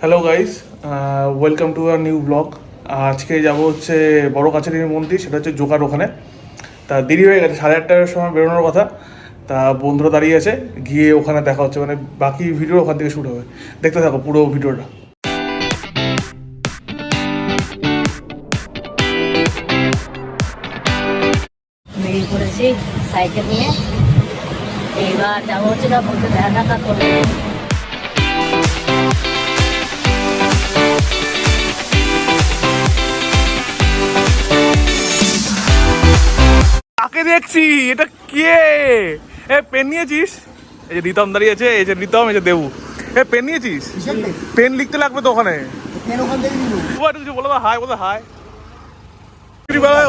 Hello guys welcome to our new blog আজকে যাব হচ্ছে বড় কাছারির মন্দির, সেটা হচ্ছে জোকার ওখানে। তা দেরি হয়ে গেছে, সাড়ে আটটার সময় বেরোনোর কথা। তা বন্ধুরা দাঁড়িয়ে আছে, গিয়ে ওখানে দেখা হচ্ছে মানে বাকি ভিডিও ওখান থেকে শুরু হবে। দেখতে থাকো পুরো ভিডিওটা। সাইকেল নিয়ে। এইবার যাব হচ্ছে না বলতে দেখা কাকে দেখছি এটা কে? এ পেন নিয়েছিস? এই যে রিতম দাঁড়িয়ে আছে এই যে রিতম এই যে দেবু। এ পেন নিয়েছিস? পেন? লিখতে লাগবে তো ওখানে। কিছু বলো হাই বলো হাই।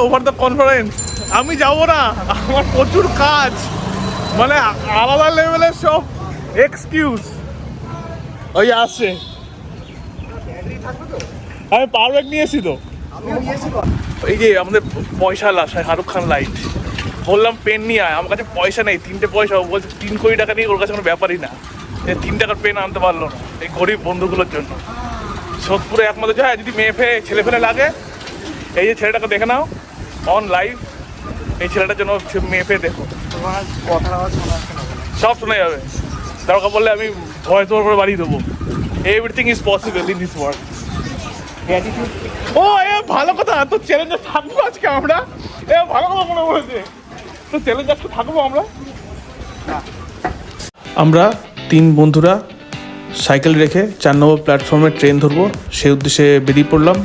ওভার দ্য কনফারেন্স আমি যাব না আমার প্রচুর কাজ। মানে আলাদা লেভেলের সব এক্সকিউজ ওই আসছে। আমি পাওয়ার ব্যাগ নিয়ে এসি তো। এই যে আমাদের পয়সা লাশ শাহরুখ খান লাইট বললাম পেন নিয়ে আয় আমার কাছে পয়সা নেই তিনটে পয়সা। ও বলছে তিন কোটি টাকা নিয়ে ওর কাছে কোনো ব্যাপারই না। এই তিন টাকার পেন আনতে পারল না এই গরিব বন্ধুগুলোর জন্য। সোদপুরে একমাত্র যায় যদি মেয়ে ফেয়ে ছেলে ফেলে লাগে এই যে ছেলেটাকে দেখে নাও অন লাইভ এই ছেলেটার জন্য মেয়ে ফেয়ে দেখো। সব শোনা যাবে। দরকার বললে আমি ভয়েস তোমার করে বাড়িয়ে দেবো। Everything is possible in this world ও এ ভালো কথা তো চ্যালেঞ্জে থাকব আজকে আমরা। এ ভালো কথা মনে পড়েছে। তো চ্যালেঞ্জ আজকে থাকব আমরা আমরা তিন বন্ধুরা সাইকেল রেখে চার নম্বর প্ল্যাটফর্মে ট্রেন ধরবো সেই উদ্দেশ্যে বেরিয়ে পড়লাম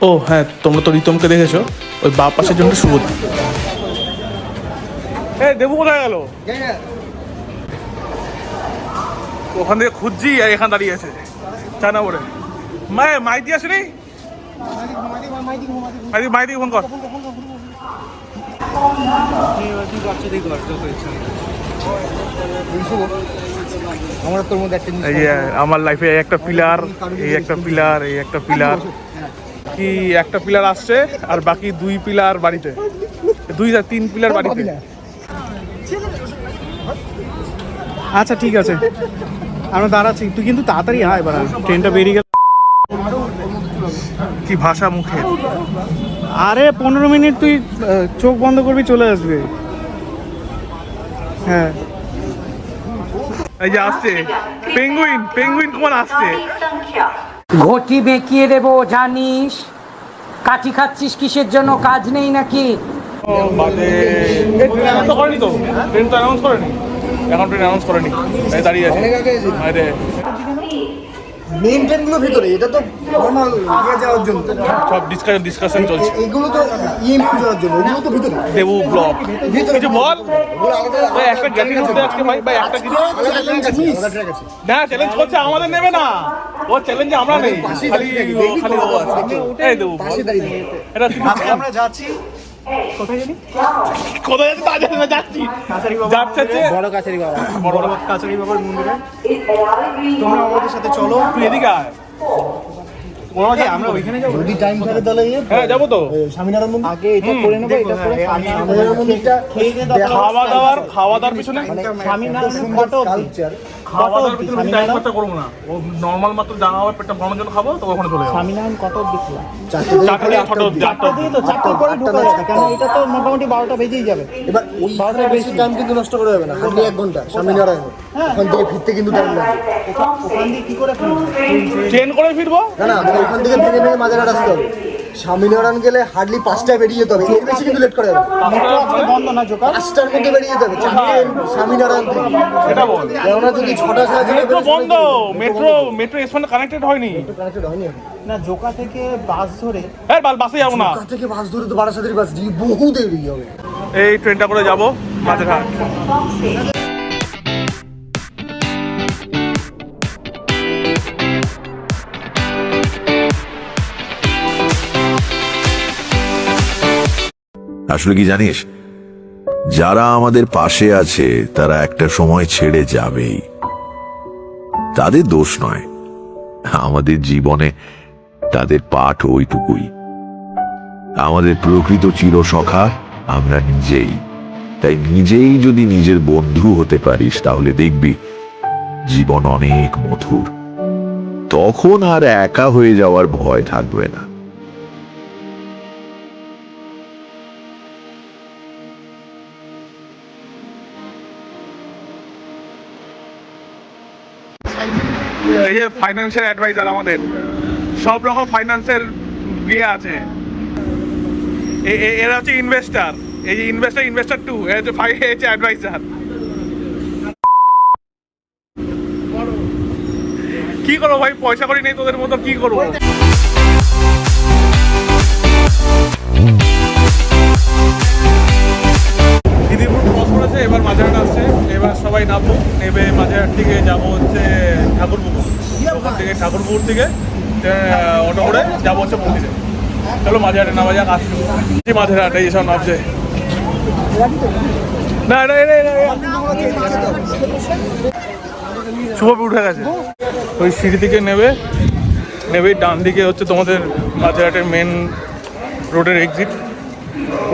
ও হ্যাঁ তোমরা তো রিতমকে দেখেছ ওই বা পাশের জন্য সুবোধ এ দেবু কোথায় গেল ওখান থেকে খুঁজছি আর এখানে দাঁড়িয়ে আছে চার নম্বরে মাই মাইতি আসেনি মাইতি মাইতি ফোন কর আমরা তোর মধ্যে একটা এই আমার লাইফে একটা পিলার এই একটা পিলার এই একটা পিলার কি একটা পিলার আসছে আর বাকি দুই পিলার বাড়িতে? দুই আর তিন পিলার বাড়িতে। আচ্ছা ঠিক আছে। আমরা দাঁড়াচ্ছি। তুই কিন্তু তাড়াতাড়ি আয় এবার ট্রেনটা বেরিয়ে গেল। কি ভাষা মুখে। আরে পনেরো মিনিট তুই চোখ বন্ধ করবি চলে আসবে। হ্যাঁ। এই যে আসছে। পেঙ্গুইন পেঙ্গুইন কুমার আসছে। ঘটি বেঁকিয়ে দেবো জানিস? কাঠি খাচ্ছিস কিসের জন্য? কাজ নেই নাকি? এখন ট্রেন অ্যানাউন্স করেনি। দাঁড়িয়ে আছে। আরে। মেইন ট্রেনগুলো ভিতরে এটা তো নর্মাল ইয়ে যাওয়ার জন্য। সব ডিসকাশন ডিসকাশন চলছে। এগুলো তো ইএমপি যাওয়ার জন্য ওগুলো তো ভিতরে। দেবু ব্লক কিছু বল ভাই একটা গ্যাটিং করতে আজকে ভাই ভাই একটা কিছু না চ্যালেঞ্জ করছে আমাদের নেবে না। ও চ্যালেঞ্জে আমরা নেই। খালি খালি ও আছে। এই দেবু। এটা আমরা যাচ্ছি কোথায় জানি? কোথায় যাচ্ছে তা জানি না যাচ্ছি যাচ্ছে হচ্ছে বড় কাছারি বাবা। বড় বড় কাছারি বাবার মন্দিরে। তোমরা আমাদের সাথে চলো তুই এদিকে আয়। আমরা ওইখানে যাব। যদি টাইম থাকে তাহলে হ্যাঁ যাব তো। স্বামীনারায়ণ মন্দির? আগে এটা করে নেব এটা করে স্বামীনারায়ণ মন্দিরটা খেয়ে দিয়ে দরকার খাওয়া দাওয়ার খাওয়া দাওয়ার পিছনে? স্বামীনারায়ণ কালচার খাওয়া দাওয়ার পিছনে টাইম খরচা করব না। ও নর্মাল মাত্র জামা কাপড় পেটটা ভরানোর জন্য খাব তো ওখানে চলে যাব। স্বামীনারায়ণ কত অব্দি খোলা চারটে থেকে চারটে পরে আটটা ছটা অবধি। চারটা দিয়ে তো চারটে করে ঢুকে যাবে কেন? এটা তো মোটামুটি বারোটা বেজেই যাবে। এবার ওই বেশি টাইম কিন্তু নষ্ট করা যাবে না হার্ডলি এক ঘণ্টা স্বামীনারায়ণ ওখান থেকে ফিরতে কিন্তু টাইম লাগবে ওখান ওখান দিয়ে কি করে ফিরবো? ট্রেন করে ফিরবো? না না ওখান থেকে ভেঙে ভেঙে মাঝাঘাট আসতে হবে। স্বামীনারায়ণ গেলে হার্ডলি পাঁচটায় বেরিয়ে যেতে হবে। এর বেশি কিন্তু লেট করা যাবে না। মেট্রো আজকে বন্ধ না জোকার? পাঁচটার মধ্যে বেরিয়ে যেতে হবে। স্বামীনারায়ণ থেকে। সেটা বল। কেননা যদি ছটা সাড়ে ছটা মেট্রো বন্ধ। মেট্রো মেট্রো স্টেশনে কানেক্টেড হয়নি। কানেক্টেড হয়নি না জোকা থেকে বাস ধরে হ্যাঁ বাল বাসে যাব না। ঢাকা থেকে বাস ধরে তো বারাসাতের বাস বহু দেরি হবে। এই ট্রেনটা করে যাব মাঝেরহাট আসলে কি জানিস? যারা আমাদের পাশে আছে, তারা একটা সময় ছেড়ে যাবেই। তাদের দোষ নয়। আমাদের জীবনে তাদের পাঠ ওইটুকুই। আমাদের প্রকৃত চিরসখা আমরা নিজেই। তাই নিজেই যদি নিজের বন্ধু হতে পারিস, তাহলে দেখবি জীবন অনেক মধুর। তখন আর একা হয়ে যাওয়ার ভয় থাকবে না। যে ফাইন্যান্সিয়াল অ্যাডভাইজার আমাদের, সব রকম ফাইন্যান্সের ইয়ে আছে। এরা হচ্ছে ইনভেস্টার এই যে ইনভেস্টার ইনভেস্টার টু এরা হচ্ছে অ্যাডভাইজার কি করব ভাই? পয়সা করি নেই তোদের মতো কি করব? দিদিপুর এবার মাঝেরহাট আসছে। এবার সবাই নামবো নেবে মাঝেরহাট থেকে যাব হচ্ছে ঠাকুরপুকুর ওখান থেকে ঠাকুরপুকুর থেকে অটো করে যাব হচ্ছে মন্দিরে। চলো মাঝেরহাটে নামা যাক আসছি এই মাঝেরহাট, এই সব নামছে। না না না না উঠে গেছে। ওই সিঁড়ি থেকে নেবে নেবে, ডান দিকে হচ্ছে তোমাদের মাঝেরহাটের মেন রোডের এক্সিট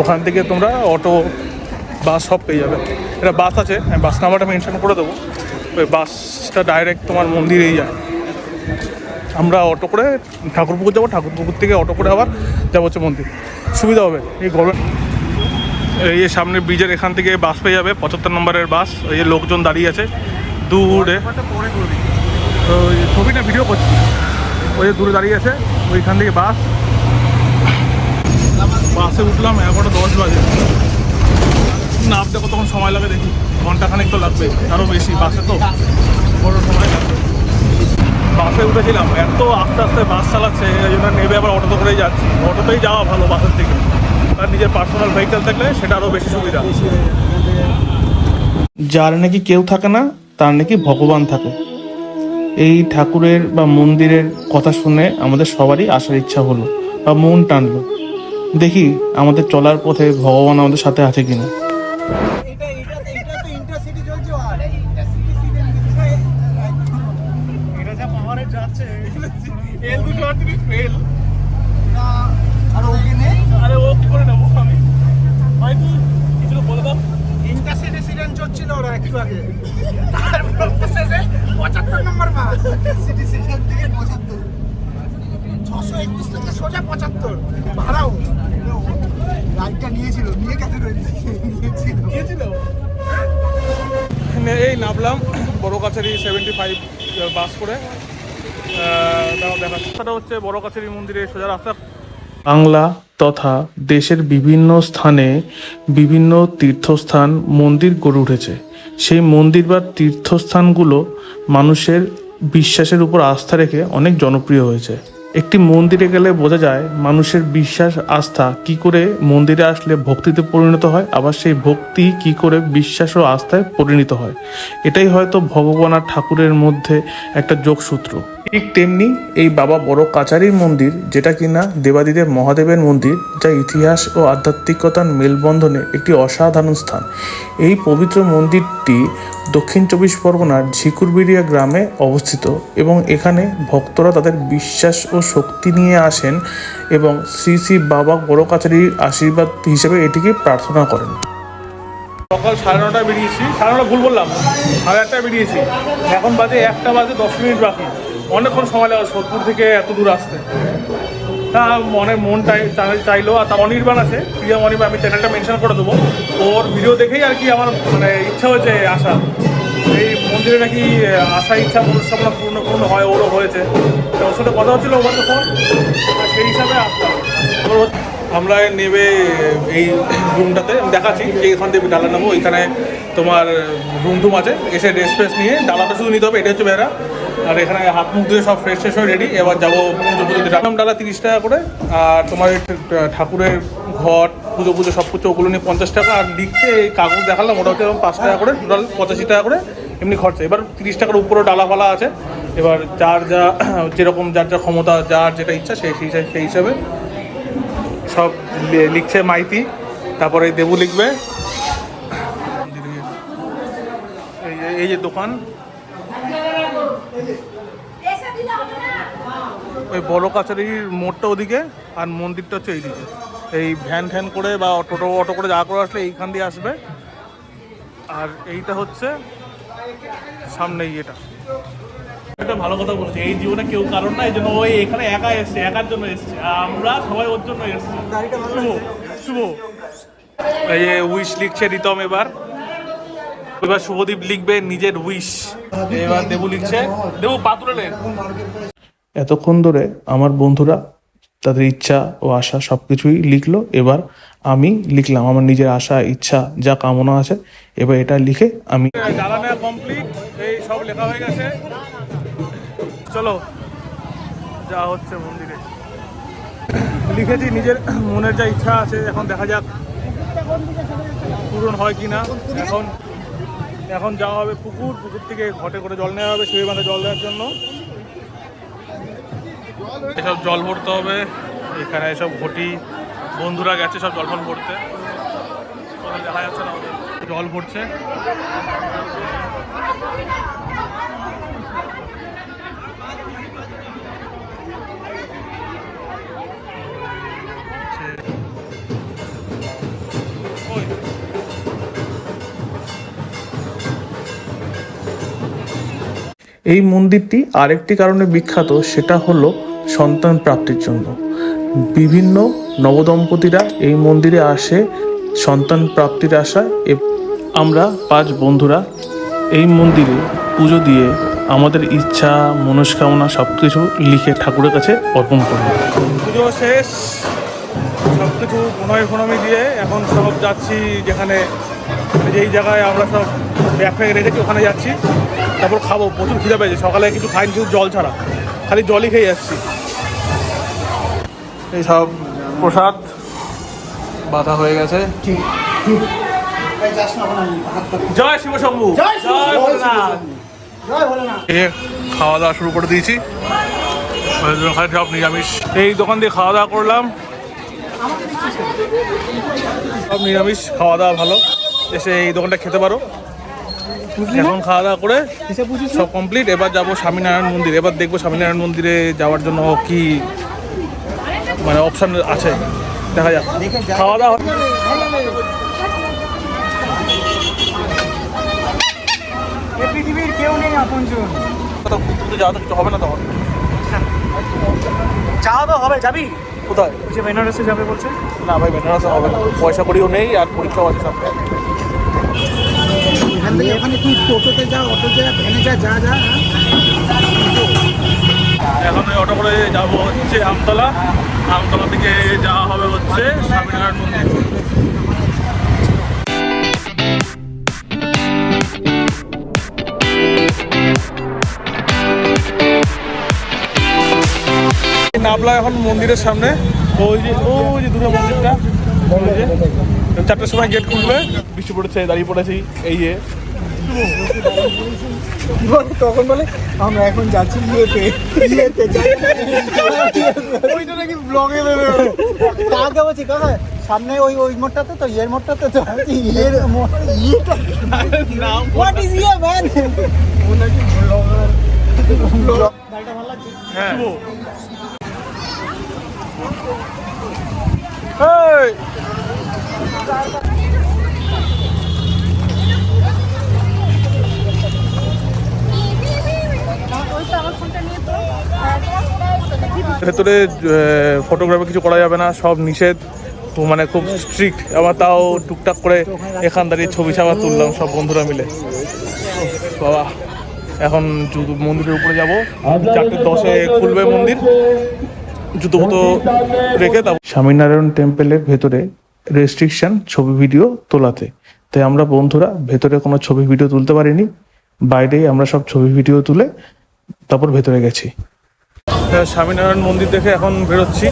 ওখান থেকে তোমরা অটো বাস সব পেয়ে যাবে। এটা বাস আছে বাস নাম্বারটা মেনশন করে দেবো। ওই বাসটা ডাইরেক্ট তোমার মন্দিরেই যায়। আমরা অটো করে ঠাকুরপুকুর যাব, ঠাকুরপুকুর থেকে অটো করে আবার যাব হচ্ছে মন্দির। সুবিধা হবে। এই গরমে এই যে সামনে ব্রিজের এখান থেকে বাস পেয়ে যাবে, পঁচাত্তর নম্বরের বাস, এই যে লোকজন দাঁড়িয়ে আছে দূরে। তো ওই ছবি ভিডিও করছি। ওই যে দূরে দাঁড়িয়ে আছে, ওইখান থেকে বাস। বাসে উঠলাম, এগারোটা দশ বাজে। নামতে কতক্ষণ সময় লাগে দেখি? ঘন্টাখানেক তো লাগবে আরও বেশি, বাসে তো বড় সময় লাগবে। বাসে উঠেছিলাম, এত আস্তে আস্তে বাস চালাচ্ছে, এই জন্য নেবে আবার অটোতে করেই যাচ্ছি। অটোতেই যাওয়া ভালো বাসের থেকে আর নিজের পার্সোনাল ভেহিকেল থাকলে সেটা আরও বেশি সুবিধা। যার নাকি কেউ থাকে না, তার নাকি ভগবান থাকে। এই ঠাকুরের বা মন্দিরের কথা শুনে আমাদের সবারই আসার ইচ্ছা হলো, বা মন টানলো। দেখি আমাদের চলার পথে ভগবান আমাদের সাথে আছে কিনা আর ওকে নেই আরে ও কি করে নেব আমি ভাই তুই কিছু বলে দাও ইন্টারসিটি সিডেন্ট চলছিল ওরা একটু আগে তারপর শেষে পঁচাত্তর নম্বর বাস সিটি স্টেশন থেকে পঁচাত্তর ছশো একুশ থেকে সোজা পঁচাত্তর ভাড়াও রাইডটা নিয়েছিল নিয়ে গেছে নিয়েছিল গিয়েছিল এই নামলাম বড় কাছারি সেভেন্টি ফাইভ বাস করে আহ, দেখাচ্ছি রাস্তাটা হচ্ছে বড় কাছারি মন্দিরে সোজা রাস্তা। বাংলা তথা দেশের বিভিন্ন স্থানে বিভিন্ন তীর্থস্থান মন্দির গড়ে উঠেছে। সেই মন্দির বা তীর্থস্থানগুলো মানুষের বিশ্বাসের উপর আস্থা রেখে অনেক জনপ্রিয় হয়েছে। একটি মন্দিরে গেলে বোঝা যায় মানুষের বিশ্বাস, আস্থা, কি করে মন্দিরে আসলে ভক্তিতে পরিণত হয়, আবার সেই ভক্তি কি করে বিশ্বাস ও আস্থায় পরিণত হয়। এটাই হয়তো ভগবান আর ঠাকুরের মধ্যে একটা যোগসূত্র। ঠিক তেমনি এই বাবা বড় কাচারির মন্দির, যেটা কিনা দেবাদিদেব মহাদেবের মন্দির, যা ইতিহাস ও আধ্যাত্মিকতার মেলবন্ধনে একটি অসাধারণ স্থান। এই পবিত্র মন্দিরটি দক্ষিণ চব্বিশ পরগনার ঝিকুরবিড়িয়া গ্রামে অবস্থিত এবং এখানে ভক্তরা তাদের বিশ্বাস ও শক্তি নিয়ে আসেন এবং শ্রী শ্রী বাবা বড় কাচারির আশীর্বাদ হিসেবে এটিকে প্রার্থনা করেন। সকাল সাড়ে নটায় বেরিয়েছি। সাড়ে নটা ভুল বললাম। সাড়ে আটটায় বেরিয়েছি। এখন বাজে একটা বাজে দশ মিনিট বাকি। অনেকক্ষণ সময় লাগে সোদপুর থেকে এত দূর আসতে। তা মনে মন চাই- চাইলো, আর তার অনির্বাণ আছে, প্রিয়া অনির্বাণ আমি চ্যানেলটা মেনশন করে দেবো। ওর ভিডিও দেখেই আর কি আমার মানে ইচ্ছা হয়েছে আসা। এই মন্দিরে নাকি আসা ইচ্ছা, মনস্কামনা পূর্ণ পূর্ণ হয়, ওরও হয়েছে। তো ওর সাথে কথা হচ্ছিল ওর তো ফোন। সেই হিসাবে আসলাম। ওর আমরা নেবে এই রুমটাতে দেখাচ্ছি, যে এখান থেকে ডালা নেব, এখানে তোমার রুম টুম আছে, এসে ড্রেস ফ্রেস নিয়ে ডালাটা শুধু নিতে হবে এটা হচ্ছে বেড়া আর এখানে হাত মুখ দিয়ে সব ফ্রেশ ফ্রেশ হয়ে রেডি এবার যাব পুজো পুজো দিতে রাখলাম ডালা তিরিশ টাকা করে, আর তোমার ঠাকুরের ঘট পুজো পুজো সব কিছু, ওগুলো নিয়ে পঞ্চাশ টাকা, আর লিখতে কাগজ দেখালাম, ওটা হচ্ছে পাঁচ টাকা করে টোটাল পঁচাশি টাকা করে, এমনি খরচা। এবার তিরিশ টাকার উপরে ডালা ফালা আছে, এবার যার যা, যেরকম যার যা ক্ষমতা, যার যেটা ইচ্ছা সেই সেই হিসাবে সব লিখছে মাইতি, তারপরে দেবু লিখবে। এই যে দোকান। ওই বড় কাছারির মোড়টা ওদিকে, আর মন্দিরটা হচ্ছে এইদিকে। এই ভ্যান ভ্যান করে বা টোটো অটো করে যা করে আসলে এইখান দিয়ে আসবে। আর এইটা হচ্ছে সামনে এটা একটা ভালো কথা বলেছে। এই জীবনে কেউ কারণ না এই জন্য ওই এখানে একা এসছে একার জন্য এসছে। আমরা সবাই ওর জন্য এসছি। শুভ শুভ। এই যে উইশ লিখছে রিতম এবার। এবার শুভদীপ লিখবে নিজের উইশ এবার দেবু লিখছে দেবু এতক্ষণ ধরে আমার বন্ধুরা তাদের ইচ্ছা ও আশা সব কিছুই লিখলো এবার আমি লিখলাম। আমার নিজের আশা ইচ্ছা যা কামনা আছে এবার এটা লিখে আমি জ্বালানো কমপ্লিট এই সব লেখা হয়ে গেছে। চলো, যা হচ্ছে মন্দিরে। লিখেছি, নিজের মনের যা ইচ্ছা আছে, এখন দেখা যাক পূরণ হয় কি না এখন এখন যাওয়া হবে পুকুর পুকুর থেকে ঘটে করে জল নেওয়া হবে শিবের বাঁধে জল দেওয়ার জন্য। এসব জল ভরতে হবে, এখানে এসব ঘটি বন্ধুরা গেছে সব জল ফল ভরতে। দেখা যাচ্ছে না জল ভরছে। এই মন্দিরটি আরেকটি কারণে বিখ্যাত, সেটা হলো সন্তান প্রাপ্তির জন্য। বিভিন্ন নবদম্পতিরা এই মন্দিরে আসে, সন্তান প্রাপ্তির আশায়। আমরা পাঁচ বন্ধুরা এই মন্দিরে পুজো দিয়ে আমাদের ইচ্ছা, মনস্কামনা সব কিছু লিখে ঠাকুরের কাছে অর্পণ করি পুজো শেষ সব কিছু প্রণয় প্রণমী দিয়ে এখন সব যাচ্ছি যেখানে, যেই জায়গায় আমরা সব ব্যাগ ফ্যাগ রেখেছি, ওখানে যাচ্ছি। তারপর খাব প্রচুর খিদে পেয়েছে। সকালে কিছু খাইনি শুধু জল ছাড়া। খালি জলই খেয়ে যাচ্ছি। এই সব প্রসাদ বাধা হয়ে গেছে। জয় শিব শম্ভু। জয় খাওয়া দাওয়া শুরু করে দিয়েছি। সব নিরামিষ। এই দোকান দিয়ে খাওয়া দাওয়া করলাম। সব নিরামিষ খাওয়া দাওয়া ভালো। এসে এই দোকানটা খেতে পারো। এখন খাওয়া দাওয়া করে সব কমপ্লিট এবার যাব স্বামীনারায়ণ মন্দির। এবার দেখব স্বামীনারায়ণ মন্দিরে যাওয়ার জন্য কি মানে অপশান আছে। দেখা যাক। খাওয়া দাওয়া পৃথিবীর কেউ নেই আপনজন। ঘুরতে যাওয়া তো কিছু হবে না তখন? যাওয়া তো হবে যাবি? কোথায়? বেনারসে যাবে বলছে। না ভাই বেনারসে হবে না। পয়সা করিও নেই আর পরীক্ষাও আছে সামনে। এখান থেকে ওখানে তুই টোটোতে যা অটোতে যা ভ্যানে যা যা যা এখন ওই অটো করে যাব হচ্ছে আমতলা। আমতলা থেকে যাওয়া হবে হচ্ছে স্বামীনারায়ণ মন্দির। নাবলা এখন মন্দিরের সামনে। ওই যে ওই যে দূরে মন্দিরটা। ওই যে। চারটার সময় গেট খুলবে। বৃষ্টি পড়েছে দাঁড়িয়ে পড়েছি এই যে। তখন বলে আমরা এখন যাচ্ছি ইয়েতে ইয়েতে ওইটা নাকি ব্লগে দেবে। কাকে বলছি কাকা সামনে ওই ওই মোড়টাতে তো ইয়ের মোড়টাতে তো ইয়ের ইয়েটা হোয়াট ইজ ইয়ে ম্যান ও নাকি ব্লগার গাড়িটা ভালো লাগছে? হ্যাঁ! ভেতরে ফটোগ্রাফি কিছু করা যাবে না, সব নিষেধ মানে খুব স্ট্রিক্ট আবার তাও টুকটাক করে এখান দাঁড়িয়ে ছবি ছাবা তুললাম, সব বন্ধুরা মিলে। বাবা, এখন মন্দিরের উপরে যাব। চারটে দশে খুলবে মন্দির। জুতো ফুতো রেখে তারপর স্বামীনারায়ণ টেম্পলের ভেতরে রেস্ট্রিকশন ছবি ভিডিও তোলাতে। তাই আমরা বন্ধুরা, ভেতরে কোনো ছবি ভিডিও তুলতে পারিনি। বাইরেই আমরা সব ছবি ভিডিও তুলে তারপর ভেতরে গেছি। স্বামীনারায়ণ মন্দির দেখে এখন বেরোচ্ছি।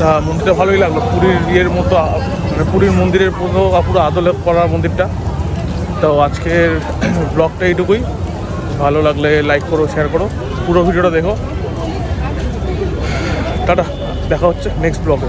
তা মন্দিরটা ভালোই লাগল। পুরীর ইয়ের মতো মানে পুরীর মন্দিরের পুরো পুরো আদলে করা মন্দিরটা। তো আজকের ব্লগটা এইটুকুই। ভালো লাগলে লাইক করো শেয়ার করো। পুরো ভিডিওটা দেখো। টাটা, দেখা হচ্ছে নেক্সট ব্লগে